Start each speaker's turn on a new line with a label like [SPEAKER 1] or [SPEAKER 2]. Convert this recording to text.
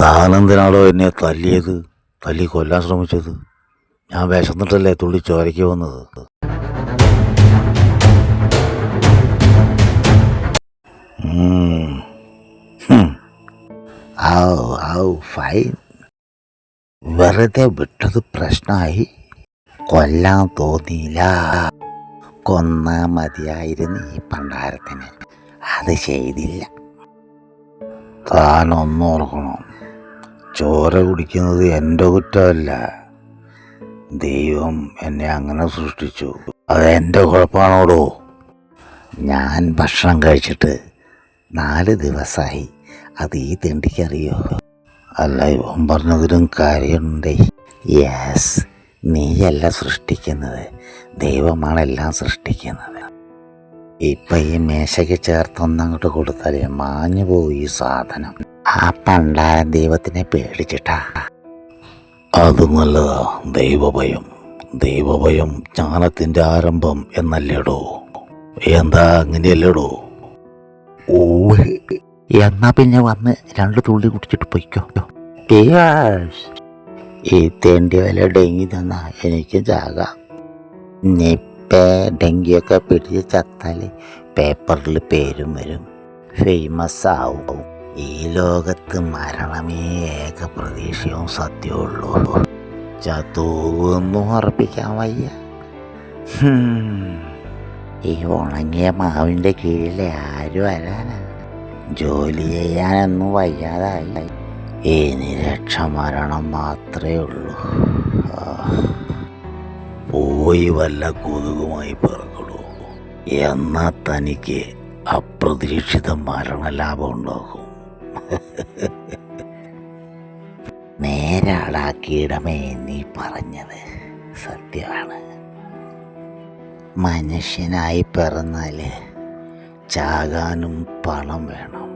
[SPEAKER 1] താനെന്തിനാണോ എന്നെ തല്ലിയത്? തല്ലി കൊല്ലാൻ ശ്രമിച്ചത്? ഞാൻ വിശന്നിട്ടല്ലേ തുള്ളി ചോരയ്ക്ക് വന്നത്? ഫൈൻ. വെറുതെ വിട്ടത് പ്രശ്നമായി കൊല്ലാൻ തോന്നിയില്ല. കൊന്നാ മതിയായിരുന്നു ഈ പണ്ടാരത്തിന്. അത് ചെയ്തില്ല. താൻ ഒന്നോർക്കണം ചോര കുടിക്കുന്നത് എന്റെ കുറ്റമല്ല. ദൈവം എന്നെ അങ്ങനെ സൃഷ്ടിച്ചു. അത് എന്റെ കുഴപ്പമാണോടോ? ഞാൻ ഭക്ഷണം കഴിച്ചിട്ട് നാല് ദിവസമായി അത് ഈ തെണ്ടിക്കറിയോ? അല്ല ഇവൻ പറഞ്ഞതിലും കാര്യമുണ്ടേ. യെസ് നീയല്ല സൃഷ്ടിക്കുന്നത്. ദൈവമാണ് എല്ലാം സൃഷ്ടിക്കുന്നത്. ഇപ്പം ഈ മേശയ്ക്ക് ചേർത്തൊന്നങ്ങോട്ട് കൊടുത്താലേ മാഞ്ഞു പോയി ഈ സാധനം. ആ പണ്ടാരൻ ദൈവത്തിനെ പേടിച്ചിട്ടാ. അത് നല്ലതാ ദൈവഭയം. ദൈവഭയം ജ്ഞാനത്തിന്റെ ആരംഭം എന്നല്ലേടോ? എന്താ അങ്ങനെയല്ലേടോ? ഓ എന്നാ പിന്നെ വന്ന് രണ്ട് തുള്ളി കുടിച്ചിട്ട് പൊയ്ക്കോ. ഈ തേണ്ടി വല ഡെങ്കി തന്നാ എനിക്ക് ചാകാം. നിപ്പേ ഡെങ്കിയൊക്കെ പിടിച്ച് ചത്താൽ പേപ്പറിൽ പേരും വരും. ഫേമസ് ആവും. ഈ ലോകത്ത് മരണമേ ഏക പ്രതീക്ഷയും സത്യമുള്ളൂ ചതുവൊന്നും ഉറപ്പിക്കാൻ വയ്യ. ഈ ഉണങ്ങിയ മാവിന്റെ കീഴിൽ ആരും വരാനാ. ജോലി ചെയ്യാനൊന്നും വയ്യാതായി. ഇനി രക്ഷ മരണം മാത്രമേ ഉള്ളൂ. പോയി വല്ല കൊതുകുമായി പിറക്കണു എന്നാ തനിക്ക് അപ്രതീക്ഷിത മരണലാഭം ഉണ്ടാകും. നേരാടാക്കിയിടമേ നീ പറഞ്ഞത് സത്യമാണ്. മനുഷ്യനായി പിറന്നാൽ ചാകാനും പണം വേണം.